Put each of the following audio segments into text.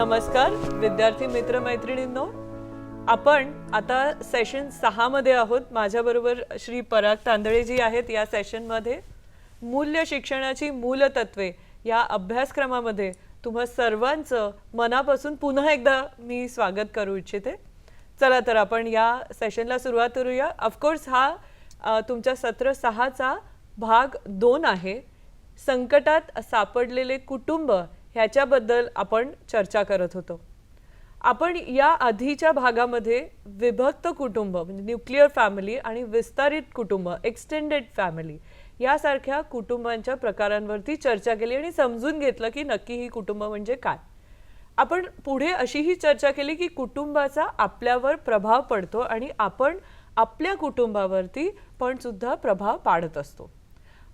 नमस्कार विद्यार्थी मित्र मैत्रिणींनो आपण आता सेशन सहामध्ये आहोत. माझ्याबरोबर श्री पराग तांदळे जी आहेत या सेशनमध्ये मूल्य शिक्षणाची मूलतत्वे या अभ्यासक्रमामध्ये तुम्हा सर्वांचं मनापासून पुन्हा एकदा मी स्वागत करू इच्छिते. चला तर आपण या सेशनला सुरुवात करूया. ऑफकोर्स हा तुमच्या सत्र सहाचा भाग दोन आहे. संकटात सापडलेले कुटुंब ह्याच्याबद्दल आपण चर्चा करत होतो. आपण या आधीच्या भागामध्ये विभक्त कुटुंब म्हणजे न्यूक्लिअर फॅमिली आणि विस्तारित कुटुंब एक्सटेंडेड फॅमिली यासारख्या कुटुंबांच्या प्रकारांवरती चर्चा केली आणि समजून घेतलं की नक्की ही कुटुंब म्हणजे काय. आपण पुढे अशीही चर्चा केली की कुटुंबाचा आपल्यावर प्रभाव पडतो आणि आपण आपल्या कुटुंबावरती पण सुद्धा प्रभाव पाडत असतो.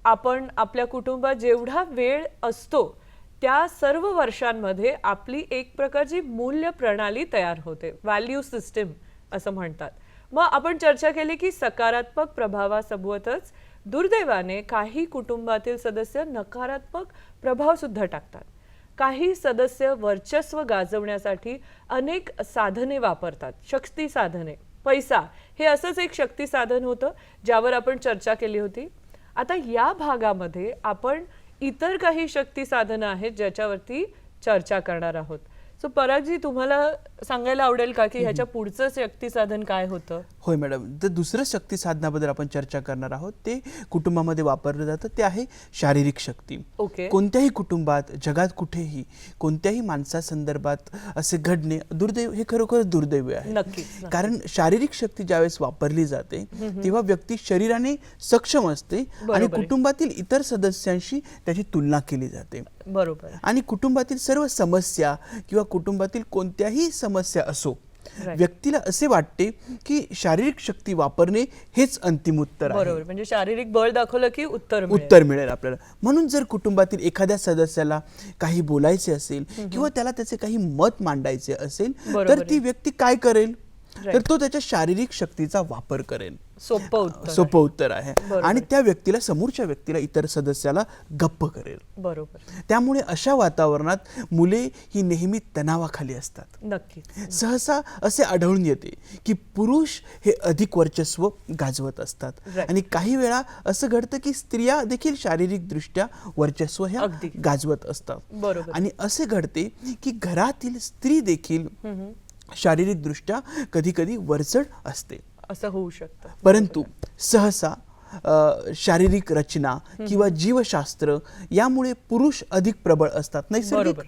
आपण आपल्या कुटुंबात जेवढा वेळ असतो त्या सर्व वर्षांमध्ये आपली एक प्रकारची मूल्य प्रणाली तयार होते. व्हॅल्यू सिस्टीम असं म्हणतात. मग आपण चर्चा केली की सकारात्मक प्रभावासोबतच दुर्दैवाने काही कुटुंबातील सदस्य नकारात्मक प्रभाव सुद्धा टाकतात. काही सदस्य वर्चस्व गाजवण्यासाठी अनेक साधने वापरतात. शक्ती साधने. पैसा हे असंच एक शक्ती साधन होतं ज्यावर आपण चर्चा केली होती. आता या भागामध्ये आपण इतर काही शक्ती साधनं आहेत ज्याच्यावरती चर्चा करणार आहोत. सो परागजी तुम्हाला सांगायला आवडेल का की ह्याच्या पुढचं शक्ती साधन काय होतं? होय मॅडम. तर दुसरं शक्ती साधनाबद्दल आपण चर्चा करणार आहोत. ते कुटुंबामध्ये वापरलं जातं. ते आहे शारीरिक शक्ती. ओके. कोणत्याही कुटुंबात जगात कुठेही कोणत्याही माणसासंदर्भात असे घडणे दुर्दैव हे खरोखर दुर्दैव आहे. नक्कीच. कारण शारीरिक शक्ती ज्यावेळेस वापरली जाते तेव्हा व्यक्ती शरीराने सक्षम असते आणि. कुटुंबातील इतर सदस्यांशी त्याची तुलना केली जाते. बरोबर. आणि कुटुंबातील सर्व समस्या किंवा कुटुंबातील कोणत्याही समस्या असो. व्यक्तीला असे वाटते की शारीरिक शक्ती वापरणे हेच अंतिम उत्तर आहे बरोबर म्हणजे शारीरिक बळ दाखवलं की उत्तर. उत्तर मिळेल आपल्याला म्हणून जर कुटुंबातील एखाद्या सदस्याला काही बोलायचे असेल किंवा त्याला त्याचे काही मत मांडायचे असेल तर. ती व्यक्ती काय करेल तर. तो त्याच्या शारीरिक शक्तीचा वापर करेल सोपं उत्तर सोपं उत्तर आहे. आणि त्या व्यक्तीला समोरच्या व्यक्तीला इतर सदस्याला गप्प करेल बरोबर त्यामुळे अशा वातावरणात मुले ही नेहमी तणावाखाली असतात नक्कीच सहसा असे आढळून येते की पुरुष हे अधिक वर्चस्व गाजवत असतात. आणि काही वेळा असं घडतं की स्त्रिया देखील शारीरिक दृष्ट्या वर्चस्व ह्या. गाजवत असतात बरोबर. आणि असे घडते की घरातील स्त्री देखील शारीरिक दृष्ट्या कधी कधी वरचढ असते. असं होऊ शकतं. परंतु सहसा शारीरिक रचना किंवा जीवशास्त्र यामुळे पुरुष अधिक प्रबळ असतात. नैसर्गिक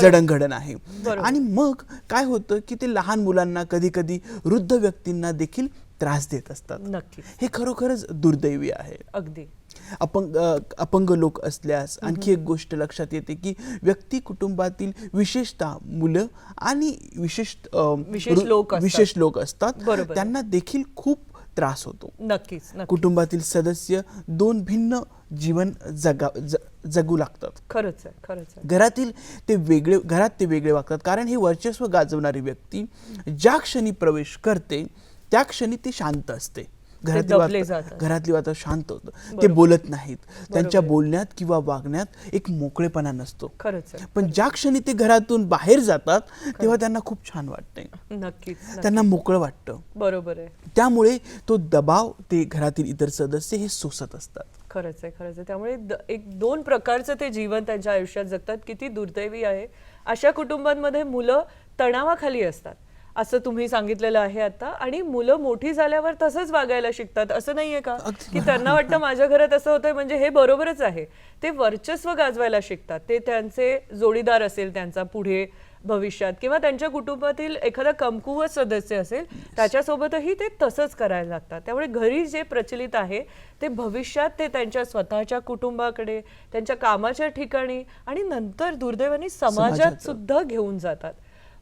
जडणघडण आहे. आणि मग काय होतं की ते लहान मुलांना कधी कधी वृद्ध व्यक्तींना देखील त्रास देत असतात. हे खरोखरच दुर्दैवी आहे. अगदी. अपंग अपंग लोक असल्यास आणखी एक गोष्ट लक्षात येते की व्यक्ती कुटुंबातील विशेषतः मुलं आणि विशेष विशेष लोक असतात. विशेष लोक असतात. त्यांना देखील खूप त्रास होतो. नक्कीच नक्की कुटुंबातील सदस्य दोन भिन्न जीवन जगा ज- जगू लागतात. खरंच खरंच घरातील ते वेगळे घरात ते वेगळे वागतात. कारण हे वर्चस्व गाजवणारी व्यक्ती ज्या क्षणी प्रवेश करते त्या क्षणी ती शांत असते. घरातली. घरातली वातावरण शांत होतं. ते. बोलत नाहीत. त्यांच्या. बोलण्यात किंवा वागण्यात एक मोकळेपणा नसतो. पण ज्या क्षणी ते घरातून बाहेर जातात तेव्हा त्यांना खूप छान वाटते नक्कीच. त्यांना मोकळं वाटतं. बरोबर आहे. त्यामुळे तो दबाव ते घरातील इतर सदस्य हे सोसत असतात. खरंच आहे खरंच आहे. त्यामुळे एक दोन प्रकारचं ते जीवन त्यांच्या आयुष्यात जगतात. किती दुर्दैवी आहे. अशा कुटुंबांमध्ये मुलं तणावाखाली असतात. असं तुम्ही सांगितलेलं आहे आता. आणि मुलं मोठी झाल्यावर तसंच वागायला शिकतात. असं नाहीये का? की त्यांना वाटतं माझ्या घरात असं होतंय म्हणजे हे बरोबरच आहे. ते वर्चस्व गाजवायला शिकतात. ते त्यांचे जोडीदार असेल त्यांचा पुढे भविष्यात किंवा त्यांच्या कुटुंबातील एखादा कमकुवत सदस्य असेल त्याच्यासोबतही ते तसंच करायला लागतात. त्यामुळे घरी जे प्रचलित आहे ते भविष्यात ते त्यांच्या स्वतःच्या कुटुंबाकडे त्यांच्या कामाच्या ठिकाणी आणि नंतर दुर्दैवाने समाजात. सुद्धा घेऊन जातात.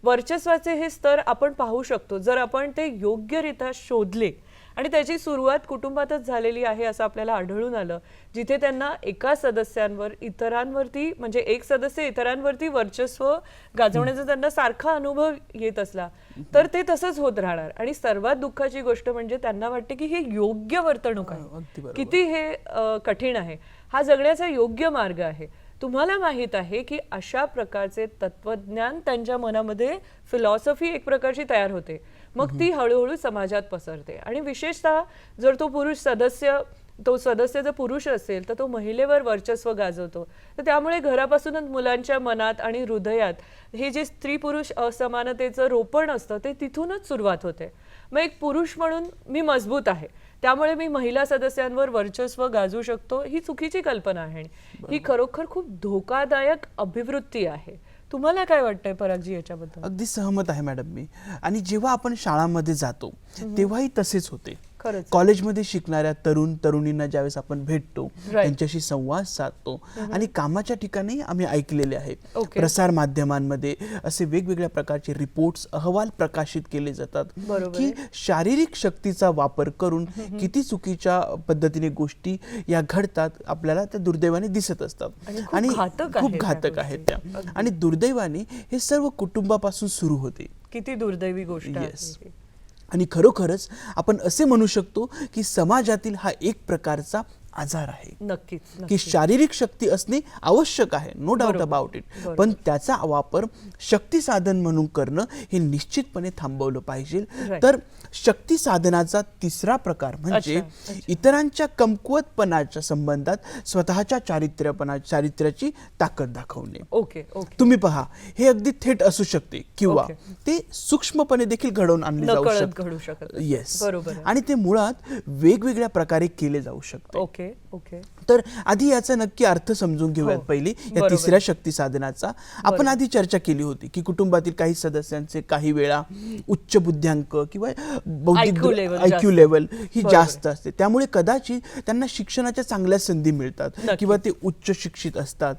वर्चस्वाचे हे स्तर आपण पाहू शकतो. जर आपण ते योग्यरित्या शोधले आणि त्याची सुरुवात कुटुंबातच झालेली आहे असं आपल्याला आढळून आलं जिथे त्यांना एका सदस्यांवर इतरांवरती म्हणजे एक सदस्य इतरांवरती वर्चस्व गाजवण्याचा त्यांना सारखा अनुभव येत असला तर ते तसंच होत राहणार. आणि सर्वात दुःखाची गोष्ट म्हणजे त्यांना वाटते की हे योग्य वर्तणूक आहे. किती हे कठीण आहे. हा जगण्याचा योग्य मार्ग आहे. तुम्हाला माहीत आहे की अशा प्रकारचे तत्वज्ञान त्यांच्या मनामध्ये फिलॉसॉफी एक प्रकारची तयार होते. मग ती हळूहळू समाजात पसरते. आणि विशेषतः जर तो पुरुष सदस्य तो सदस्य जर पुरुष असेल तर तो महिलेवर वर्चस्व गाजवतो. तर त्यामुळे घरापासूनच मुलांच्या मनात आणि हृदयात हे जे स्त्री पुरुष असमानतेचं रोपण असतं ते तिथूनच सुरुवात होते. मग एक पुरुष म्हणून मी मजबूत आहे. त्यामुळे मी महिला सदस्यांवर वर्चस्व गाजवू शकतो ही चुकीची कल्पना आहे. ही खरोखर खूप धोकादायक अभिवृत्ती आहे. तुम्हाला काय वाटतंय परागजी याच्याबद्दल? अगदी सहमत आहे मॅडम मी. आणि जेव्हा आपण शाळांमध्ये जातो तेव्हाही तसेच होते. कॉलेजमध्ये शिकणाऱ्या तरुण तरुणींना ज्यावेळेस आपण भेटतो. त्यांच्याशी संवाद साधतो आणि कामाच्या ठिकाणी आम्ही ऐकलेले आहे. प्रसार माध्यमांमध्ये असे वेगवेगळ्या प्रकारचे रिपोर्ट्स अहवाल प्रकाशित केले जातात की. शारीरिक शक्तीचा वापर करून किती चुकीच्या पद्धतीने गोष्टी या घडतात आपल्याला त्या दुर्दैवाने दिसत असतात आणि खूप घातक आहेत त्या. आणि दुर्दैवाने हे सर्व कुटुंबापासून सुरू होते किती दुर्दैवी गोष्ट. आणि खरोखरच आपण असे म्हणू शकतो की समाजातील हा एक प्रकारचा आजार आहे नक्कीच की. शारीरिक शक्ती असणे आवश्यक आहे नो डाऊट. About it. पण त्याचा वापर शक्ती साधन म्हणून करणं हे निश्चितपणे थांबवलं पाहिजे. तर शक्ती साधनाचा तिसरा प्रकार म्हणजे. इतरांच्या कमकुवतपणाच्या संबंधात स्वतःच्या चारित्र्यपणा चारित्र्याची ताकद दाखवणे ओके तुम्ही पहा हे अगदी थेट असू शकते किंवा. ते सूक्ष्मपणे देखील घडवून आणले जाऊ शकते. येस. आणि ते मुळात वेगवेगळ्या प्रकारे केले जाऊ शकते ओके ओके तर आधी याचा नक्की अर्थ समजून घेऊयात हो. पहिली या. तिसऱ्या शक्ती साधनाचा आपण. आधी चर्चा केली होती की कुटुंबातील काही सदस्यांचे काही वेळा उच्च बुद्ध्यांक किंवा बौद्धिक आयक्यू. लेवल ही. जास्त असते त्यामुळे कदाचित त्यांना शिक्षणाच्या चांगल्या संधी मिळतात. किंवा ते उच्च शिक्षित असतात.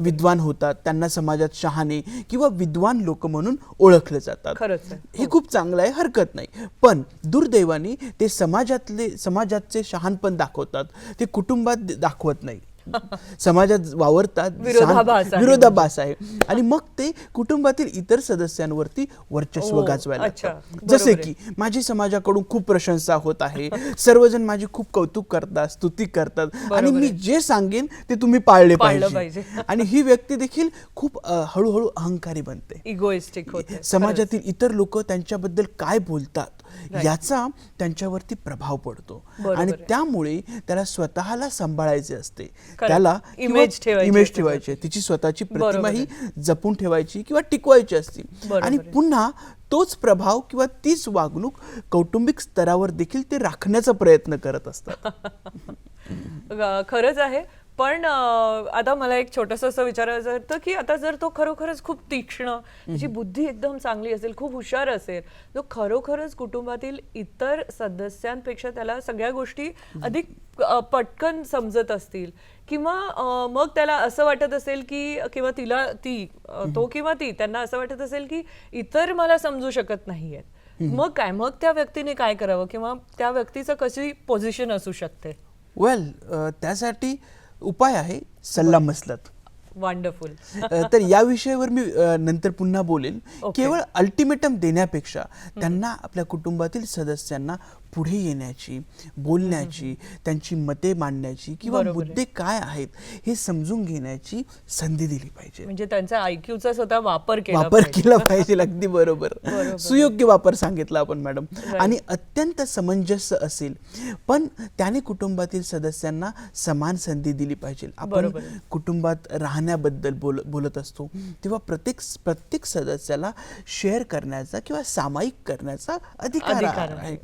विद्वान होतात त्यांना समाजात शहाणे किंवा विद्वान लोक म्हणून ओळखले जातात आहे. हे खूप चांगलं आहे हरकत नाही पण दुर्दैवाने ते समाजातले समाजाचे शहाणपण दाखवतात ते कुटुंबात दाखवत नाही. समाजात वावरतात विरोधाभास आहे. आणि मग ते कुटुंबातील इतर सदस्यांवरती वर्चस्व गाजवायला. जसे की माझी समाजाकडून खूप प्रशंसा होत आहे. सर्वजण माझी खूप कौतुक करतात स्तुती करतात. आणि मी. जे सांगेन ते तुम्ही पाळले पाहिजे. आणि ही व्यक्ती देखील खूप हळूहळू अहंकारी बनते. समाजातील इतर लोक त्यांच्याबद्दल काय बोलतात. याचा त्यांच्यावरती प्रभाव पडतो आणि. त्यामुळे त्याला स्वतःला सांभाळायचे असते. त्याला इमेज असते ठेवायची. तिची स्वतःची प्रतिमा ही जपून ठेवायची किंवा टिकवायची असते आणि. पुन्हा तोच प्रभाव किंवा तीच वागणूक कौटुंबिक स्तरावर देखील ते राखण्याचा प्रयत्न करत असतात खरंच आहे पण आता मला एक छोटस असं विचारायचं होतं की आता जर तो खरोखरच खूप तीक्ष्ण त्याची बुद्धी एकदम चांगली असेल खूप हुशार असेल जो खरोखरच कुटुंबातील इतर सदस्यांपेक्षा त्याला सगळ्या गोष्टी अधिक पटकन समजत असतील. किंवा मग त्याला असं वाटत असेल की किंवा तिला ती तो किंवा ती त्यांना असं वाटत असेल की इतर मला समजू शकत नाहीयेत. मग काय? मग त्या व्यक्तीने काय करावं? किंवा त्या व्यक्तीचं कशी पोझिशन असू शकते? वेल त्यासाठी उपाय आहे. सल्ला मसलत. वंडरफुल तर या विषयावर मी नंतर पुन्हा बोलेन. केवळ अल्टिमेटम देण्यापेक्षा त्यांना आपल्या कुटुंबातील सदस्यांना पुढे येण्याची बोलण्याची त्यांची मते मांडण्याची किंवा. मुद्दे काय आहेत हे समजून घेण्याची संधी दिली पाहिजे म्हणजे त्यांचा आयक्यूचा स्वतः वापर केला वापर. केला पाहिजे अगदी बरोबर. सुयोग्य वापर सांगितला आपण मॅडम. आणि अत्यंत समंजस्य असेल पण त्याने कुटुंबातील सदस्यांना समान संधी दिली पाहिजे आपण. कुटुंबात राहण्याबद्दल बोल बोलत असतो तेव्हा प्रत्येक प्रत्येक सदस्याला शेअर करण्याचा किंवा सामायिक करण्याचा अधिकार आहे आहे.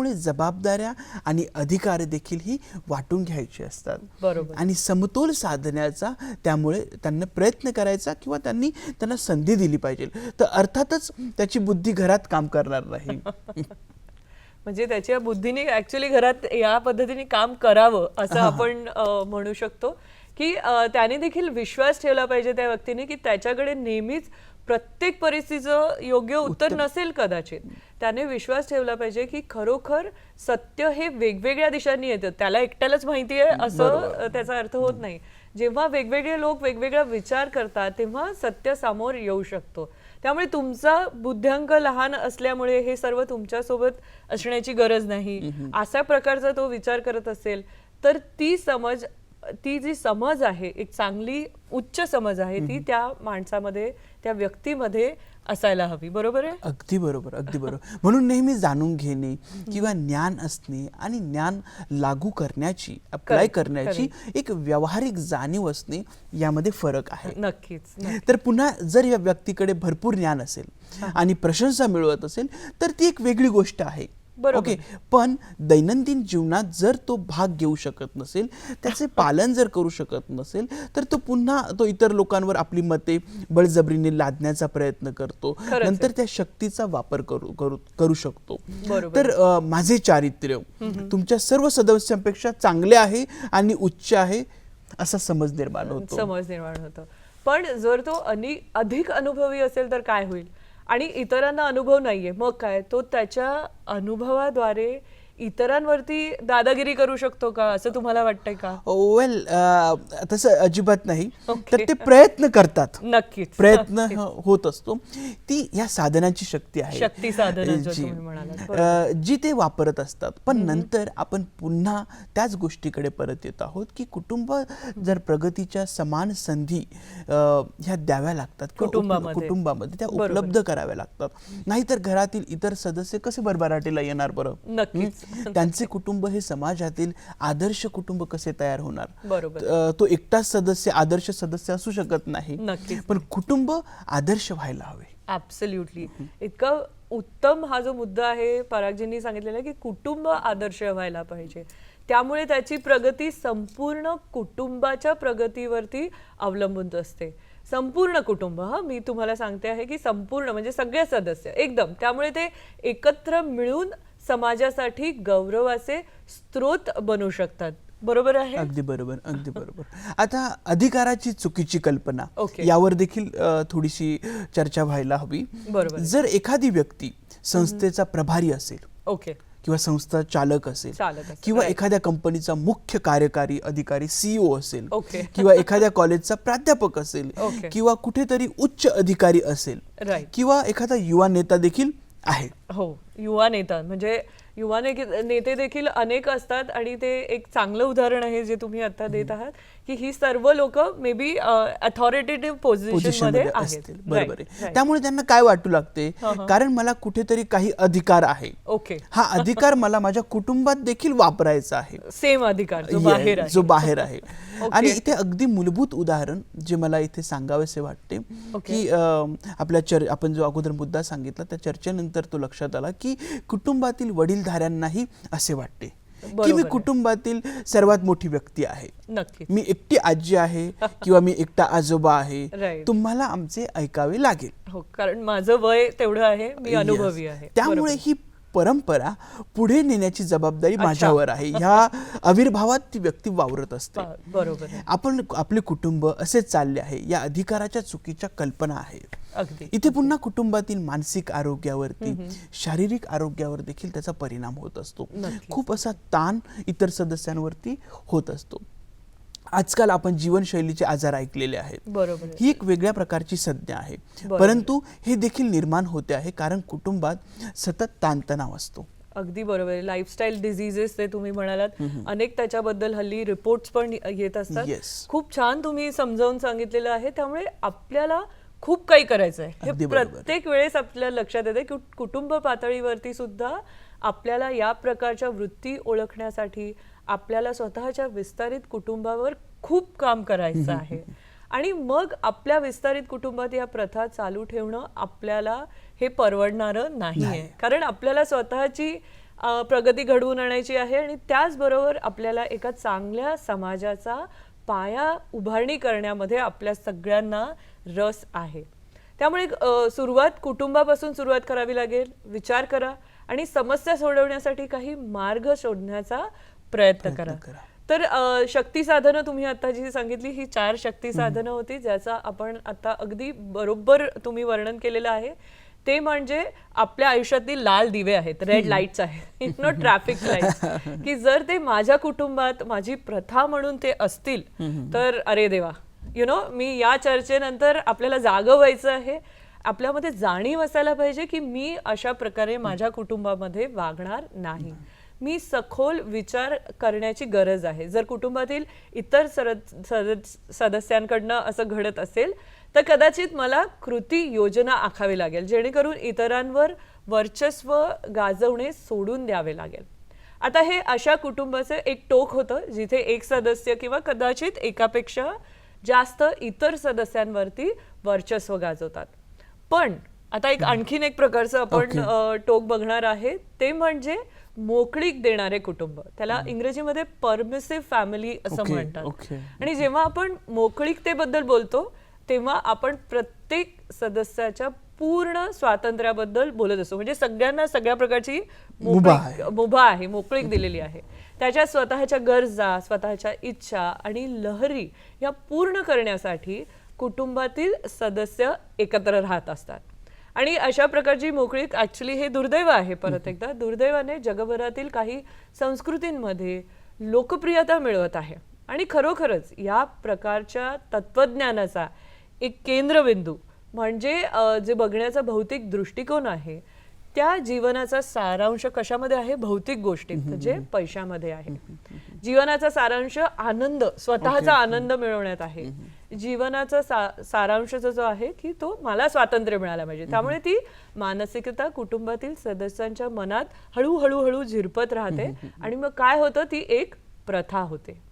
त्यामुळे जबाबदाऱ्या आणि अधिकार देखील ही वाटून घ्यायची असतात. बरोबर. आणि समतोल साधण्याचा त्यामुळे त्यांना प्रयत्न करायचा किंवा त्यांनी त्यांना संधी दिली पाहिजे. तर अर्थातच त्याची बुद्धी घरात काम करणार नाही. म्हणजे त्याच्या बुद्धीने ऍक्च्युली घरात या पद्धतीने काम करावं असं आपण म्हणू शकतो. की त्याने देखील विश्वास ठेवला पाहिजे त्या व्यक्तीने की त्याच्याकडे नेहमीच प्रत्येक परिस्थितीचं योग्य उत्तर. नसेल कदाचित. त्याने विश्वास ठेवला पाहिजे की खरोखर सत्य हे वेगवेगळ्या दिशांनी येतं. त्याला एकट्यालाच माहिती आहे असं त्याचा अर्थ होत नाही. जेव्हा वेगवेगळे लोक वेगवेगळा विचार करतात तेव्हा सत्य समोर येऊ शकतो. त्यामुळे तुमचा बुद्ध्यांक लहान असल्यामुळे हे सर्व तुमच्यासोबत असण्याची गरज नाही. अशा प्रकारचा तो विचार करत असेल तर ती समज ती जी समज आहे एक चांगली उच्च समज आहे ती त्या माणसामध्ये त्या व्यक्तीमध्ये असायला हवी बरोबर आहे? अगदी बरोबर अगदी बरोबर. म्हणून नेहमी जाणून घेणे किंवा ज्ञान असणे आणि ज्ञान लागू करण्याची अप्लाय करण्याची एक व्यावहारिक जाणीव असणे यामध्ये फरक आहे. नक्कीच नक्की. तर पुन्हा जर या व्यक्तीकडे भरपूर ज्ञान असेल आणि प्रशंसा मिळवत असेल तर ती एक वेगळी गोष्ट आहे. ओके पण दैनंदिन जीवनात जर तो भाग घेऊ शकत नसेल त्याचे पालन जर करू शकत नसेल तर तो पुन्हा तो इतर लोकांवर आपली मते बळजबरीने लादण्याचा प्रयत्न करतो. नंतर त्या शक्तीचा वापर करू करू करू शकतो. तर माझे चारित्र्य तुमच्या सर्व सदस्यांपेक्षा चांगले आहे आणि उच्च आहे असा समज निर्माण होतो. समज निर्माण होतो. पण जर तो अनि अधिक अनुभवी असेल तर काय होईल? आणि इतरांना अनुभव नाहीये. मग काय? तो त्याच्या अनुभवाद्वारे इतरांवरती दादागिरी करू शकतो का? असं तुम्हाला वाटतंय का? वेल तसं अजिबात नाही. तर ते प्रयत्न करतात. नक्कीच. प्रयत्न होत असतो. ती या साधनाची शक्ती आहे. शक्ती साधनं जो ते वापरत असतात. पण नंतर आपण पुन्हा त्याच गोष्टीकडे परत येत आहोत की कुटुंब जर प्रगतीच्या समान संधी ह्या द्याव्या लागतात कुटुंबामध्ये. कुटुंबामध्ये त्या. उपलब्ध कराव्या लागतात. नाहीतर घरातील इतर सदस्य कसे बरबराटीला येणार बरं? नक्कीच. त्यांचे कुटुंब हे समाजातील आदर्श कुटुंब कसे तयार होणार? बरोबर. तो एकटाच सदस्य आदर्श सदस्य असू शकत नाही. पण कुटुंब आदर्श व्हायला हवे. ऍब्सल्युटली इतका उत्तम हा जो मुद्दा आहे परागजींनी सांगितलेला आहे की कुटुंब आदर्श व्हायला पाहिजे. त्यामुळे त्याची प्रगती संपूर्ण कुटुंबाच्या प्रगतीवरती अवलंबून असते. संपूर्ण कुटुंब हा मी तुम्हाला सांगते आहे की संपूर्ण म्हणजे सगळे सदस्य एकदम. त्यामुळे ते एकत्र मिळून समाजासाठी गौरवाचे स्त्रोत बनू शकतात बरोबर आहे अगदी बरोबर अगदी बरोबर आता अधिकाराची चुकीची कल्पना Okay. यावर देखील थोडीशी चर्चा व्हायला हवी बरोबर. जर एखादी व्यक्ती संस्थेचा प्रभारी असेल ओके किंवा संस्था चालक असेल चालक असेल, किंवा. एखाद्या कंपनीचा मुख्य कार्यकारी अधिकारी सीईओ असेल Okay. किंवा एखाद्या कॉलेजचा प्राध्यापक असेल Okay. किंवा कुठेतरी उच्च अधिकारी असेल किंवा एखादा युवा नेता देखील आहे. हो युवा नेता म्हणजे युवा नेते देखील अनेक असतात आणि ते एक चांगलं उदाहरण आहे जे तुम्ही आता देत आहात की ही सर्व लोक मे बी अथॉरिटेटिव्ह पोझिशनमध्ये असतील. बरोबर. त्यामुळे त्यांना काय वाटू लागते. कारण मला कुठेतरी काही अधिकार आहे. ओके हा अधिकार मला माझ्या कुटुंबात देखील वापरायचा आहे. सेम अधिकार जो बाहेर आहे. आणि इथे अगदी मूलभूत उदाहरण जे मला इथे सांगावेसे वाटते. की आपल्या चर आपण जो अगोदर मुद्दा सांगितला त्या चर्चेनंतर तो लक्षात आला की कुटुंबातील वडीलधाऱ्यांनाही असे वाटते की मी. कुटुंबातील सर्वात मोठी व्यक्ती आहे मी एकटी आजी आहे किंवा मी एकटा आजोबा आहे. तुम्हाला आमचे ऐकावे लागेल हो कारण माझं वय तेवढं आहे मी अनुभवी. आहे त्यामुळे. ही परंपरा पुढे नेण्याची जबाबदारी माझ्यावर आहे. ह्या आविर्भावात ती व्यक्ती वावरत असते. बरोबर आपण आपले कुटुंब असेच चालले आहे. या अधिकाराच्या चुकीच्या कल्पना आहे इथे पुन्हा कुटुंबातील मानसिक आरोग्यावरती शारीरिक आरोग्यावर देखील त्याचा परिणाम होत असतो. खूप असा ताण इतर सदस्यांवरती होत असतो. आजकाल आपण जीवनशैलीचे आजार ऐकलेले आहेत. बरोबर. ही एक वेगळ्या प्रकारची संज्ञा आहे. परंतु हे देखील निर्माण होते आहे कारण कुटुंबात सतत ताणतणाव असतो. अगदी बरोबर आहे. लाईफस्टाईल डिझिजेस ते तुम्ही म्हणालात. अनेक त्याच्याबद्दल हल्ली रिपोर्ट्स पण येत असतात. खूप छान तुम्ही समजावून सांगितलेलं आहे. त्यामुळे आपल्याला खूप काही करायचं आहे हे. प्रत्येक वेळेस आपल्या लक्षात येते की कुटुंब पातळीवरती सुद्धा आपल्याला या प्रकारच्या वृत्ती ओळखण्यासाठी आपल्याला स्वतःच्या विस्तारित कुटुंबावर खूप काम करायचं आहे. आणि मग आपल्या विस्तारित कुटुंबात या प्रथा चालू ठेवणं आपल्याला हे परवडणारं नाही. आहे कारण आपल्याला स्वतःची प्रगती घडवून आणायची आहे आणि त्याचबरोबर आपल्याला एका चांगल्या समाजाचा पाया उभारणी करण्यामध्ये आपल्या सगळ्यांना रस आहे. त्यामुळे सुरुवात कुटुंबापासून सुरुवात करावी लागेल. विचार करा आणि समस्या सोडवण्यासाठी काही मार्ग शोधण्याचा प्रयत्न करा. तर शक्ती साधनं तुम्ही आता जी सांगितली ही चार शक्ती साधनं होती ज्याचा आपण आता अगदी बरोबर तुम्ही वर्णन केलेलं आहे. ते म्हणजे आपल्या आयुष्यातील लाल दिवे आहेत रेड लाईट्स आहेत. नो ट्रॅफिक लाइट की जर ते माझ्या कुटुंबात माझी प्रथा म्हणून ते असतील तर अरे देवा. यु नो मी या चर्चेनंतर आपल्याला जागं व्हायचं आहे. आपल्यामध्ये जाणीव असायला पाहिजे की मी अशा प्रकारे माझ्या कुटुंबामध्ये वागणार नाही. मी सखोल विचार करण्याची गरज आहे. जर कुटुंबातील इतर सदस- सदस्यांकडनं असं घडत असेल तर कदाचित मला कृती योजना आखावी लागेल जेणेकरून इतरांवर वर्चस्व गाजवणे सोडून द्यावे लागेल. आता हे अशा कुटुंबाचं एक टोक होतं जिथे एक सदस्य किंवा कदाचित एकापेक्षा जास्त इतर सदस्यांवरती वर्चस्व गाजवतात. पण आता एक आणखीन एक प्रकारचं आपण अ, टोक बघणार आहे. ते म्हणजे मोकळीक देणारे कुटुंब. त्याला इंग्रजीमध्ये परमिसिव्ह फॅमिली असं म्हणतात. आणि जेव्हा आपण मोकळीकतेबद्दल बोलतो तेव्हा आपण प्रत्येक सदस्याच्या पूर्ण स्वातंत्र्याबद्दल बोलत असतो. म्हणजे सगळ्यांना सगळ्या प्रकारची मुभा आहे. मोकळीक दिलेली आहे. त्याच्या स्वतःच्या गरजा स्वतःच्या इच्छा आणि लहरी या पूर्ण करण्यासाठी कुटुंबातील सदस्य एकत्र राहत असतात. आणि अशा प्रकारची मोकळीक ऍक्च्युली हे दुर्दैव आहे परत एकदा. दुर्दैवाने जगभरातील काही संस्कृतींमध्ये लोकप्रियता मिळवत आहे. आणि खरोखरच या प्रकारच्या तत्वज्ञानाचा एक केंद्रबिंदू म्हणजे जे बघण्याचा भौतिक दृष्टिकोन आहे त्या जीवनाचा सारांश कशामध्ये आहे? भौतिक गोष्टीत म्हणजे पैशामध्ये आहे. जीवनाचा सारांश आनंद स्वतःचा आनंद मिळवण्यात आहे. जीवनाचा सा- सारांश जो जो आहे की तो मला स्वातंत्र्य मिळाला पाहिजे. त्यामुळे ती मानसिकता कुटुंबातील सदस्यांच्या मनात हळूहळू हळू झिरपत राहते आणि मग काय होतं? ती एक प्रथा होते.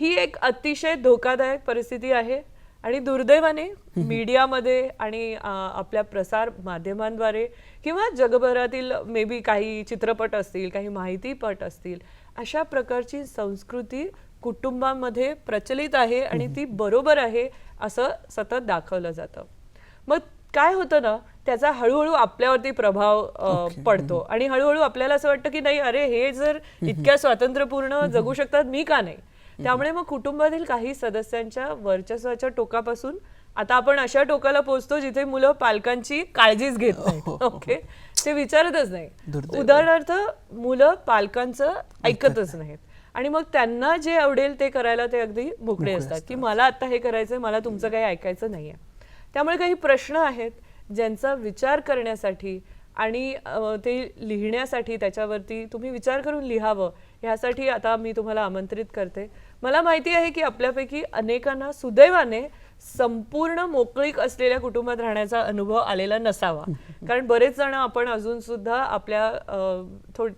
ही एक अतिशय धोकादायक परिस्थिती आहे. आणि दुर्दैवाने मीडियामध्ये आणि आपल्या प्रसार माध्यमांद्वारे किंवा जगभरातील मे बी काही चित्रपट असतील काही माहितीपट असतील अशा प्रकारची संस्कृती कुटुंबामध्ये प्रचलित आहे आणि ती बरोबर आहे असं सतत दाखवलं जातं. मग काय होतं ना त्याचा हळूहळू आपल्यावरती प्रभाव पडतो आणि हळूहळू आपल्याला असं वाटतं की नाही अरे हे जर इतक्या स्वातंत्र्यपूर्ण जगू शकतात मी का नाही? त्यामुळे मग कुटुंबातील काही सदस्यांच्या वर्चस्वाच्या टोकापासून आता आपण अशा टोकाला पोहोचतो जिथे मुलं पालकांची काळजीच घेत नाही ओके? ते विचारतच नाही. उदाहरणार्थ मुलं पालकांचं ऐकतच नाहीत. आणि मग त्यांना जे आवडेल ते करायला ते अगदी मोकळे असतात की मला आता हे करायचंय मला तुमचं काही ऐकायचं नाहीये. त्यामुळे काही प्रश्न आहेत ज्यांचा विचार करण्यासाठी आणि ते लिहिण्यासाठी त्याच्यावरती तुम्ही विचार करून लिहावं. ह्यासाठी आता मी तुम्हाला आमंत्रित करते. मला माहिती आहे की आपल्यापैकी अनेकांना सुदैवाने संपूर्ण मोकळीक असलेल्या कुटुंबात राहण्याचा अनुभव आलेला नसावा. कारण बरेच जण आपण अजून सुद्धा आपल्या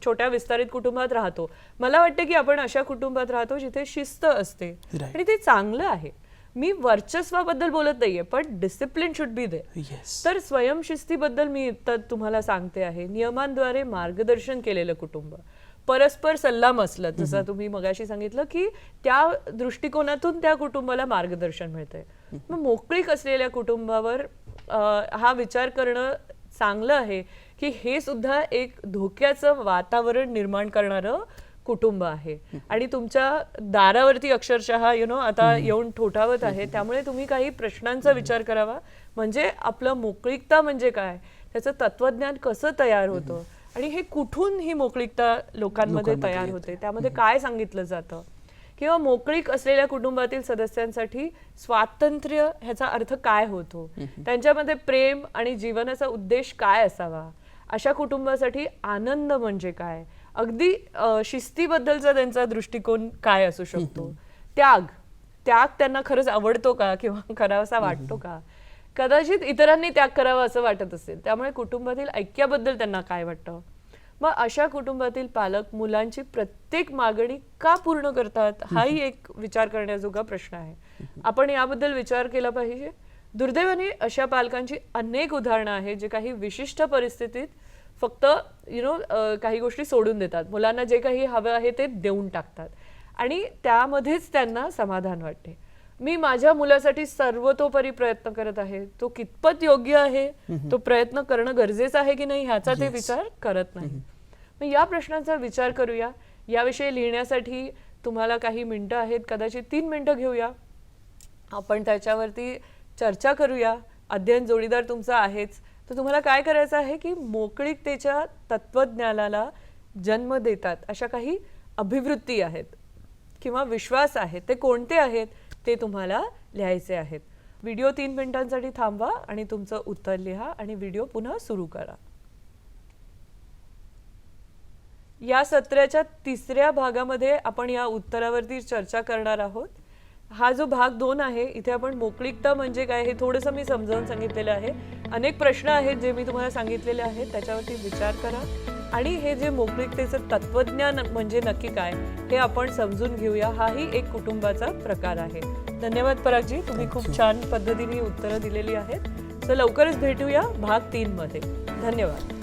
छोट्या विस्तारित कुटुंबात राहतो. मला वाटतं की आपण अशा कुटुंबात राहतो जिथे शिस्त असते. आणि ते चांगलं आहे. मी वर्चस्वाबद्दल बोलत नाहीये पण discipline should be there yes तर स्वयंशिस्तीबद्दल मी तर तुम्हाला सांगते आहे. नियमांद्वारे मार्गदर्शन केलेलं कुटुंब. परस्पर सल्लामसलत जसं तुम्ही मगाशी सांगितलं की त्या दृष्टिकोनातून त्या कुटुंबाला मार्गदर्शन मिळतंय. मग मोकळीक असलेल्या कुटुंबावर हा विचार करणं चांगलं आहे की हे सुद्धा एक धोक्याचं वातावरण निर्माण करणारं कुटुंब आहे. आणि तुमच्या दारावरती अक्षरशः यु नो आता येऊन ठोठावत आहे. त्यामुळे तुम्ही काही प्रश्नांचा विचार करावा. म्हणजे आपलं मोकळीकता म्हणजे काय? त्याचं तत्वज्ञान कसं तयार होतं? आणि हे कुठून ही मोकळीकता लोकांमध्ये तयार होते? त्यामध्ये काय सांगितलं जातं? किंवा मोकळीक असलेल्या कुटुंबातील सदस्यांसाठी स्वातंत्र्य ह्याचा अर्थ काय होतो? त्यांच्यामध्ये प्रेम आणि जीवनाचा उद्देश काय असावा? अशा कुटुंबासाठी आनंद म्हणजे काय? अगदी शिस्तीबद्दलचा त्यांचा दृष्टिकोन काय असू शकतो? त्याग. त्याग त्यांना खरंच आवडतो का? किंवा करावासा वाटतो का? कदाचित इतरांनी त्याग करावा असं वाटत असेल. त्यामुळे कुटुंबातील ऐक्याबद्दल त्यांना काय वाटतं? मग अशा कुटुंबातील पालक मुलांची प्रत्येक मागणी का पूर्ण करतात? हाही एक विचार करण्याजोगा प्रश्न आहे. आपण याबद्दल विचार केला पाहिजे. दुर्दैवाने अशा पालकांची अनेक उदाहरणं आहेत जे काही विशिष्ट परिस्थितीत फक्त यु नो काही गोष्टी सोडून देतात. मुलांना जे काही हवं आहे ते देऊन टाकतात. आणि त्यामध्येच त्यांना समाधान वाटते. मी माझ्या मुलासाठी सर्वतोपरी प्रयत्न करत आहे. तो कितपत योग्य आहे तो प्रयत्न करणं गरजेचं आहे की नाही ह्याचा ते विचार करत नाही. मग या प्रश्नांचा विचार करूया. याविषयी लिहिण्यासाठी तुम्हाला काही मिनिटं आहेत. कदाचित तीन मिनिटं घेऊया. आपण त्याच्यावरती चर्चा करूया. अध्ययन जोडीदार तुमचा आहेच. तर तुम्हाला काय करायचं आहे की मोकळीकतेच्या तत्वज्ञानाला जन्म देतात अशा काही अभिवृत्ती आहेत किंवा विश्वास आहेत. ते कोणते आहेत? ते तुम्हाला लिहायचे आहेत. व्हिडिओ तीन मिनिटांसाठी थांबवा आणि तुमचं उत्तर लिहा आणि व्हिडिओ पुन्हा सुरू करा. या सत्राच्या तिसऱ्या भागामध्ये आपण या उत्तरावरती चर्चा करणार आहोत. हा जो भाग दोन आहे इथे आपण मोकळीकता म्हणजे काय हे थोडंसं मी समजावून सांगितलेलं आहे. अनेक प्रश्न आहेत जे मी तुम्हाला सांगितलेले आहेत त्याच्यावरती विचार करा. आणि हे जे मोकळीकतेचं तत्वज्ञान म्हणजे नक्की काय हे आपण समजून घेऊया. हाही एक कुटुंबाचा प्रकार आहे. धन्यवाद परागजी तुम्ही खूप छान पद्धतीने उत्तरं दिलेली आहेत. सो लवकरच भेटूया भाग तीन मध्ये धन्यवाद.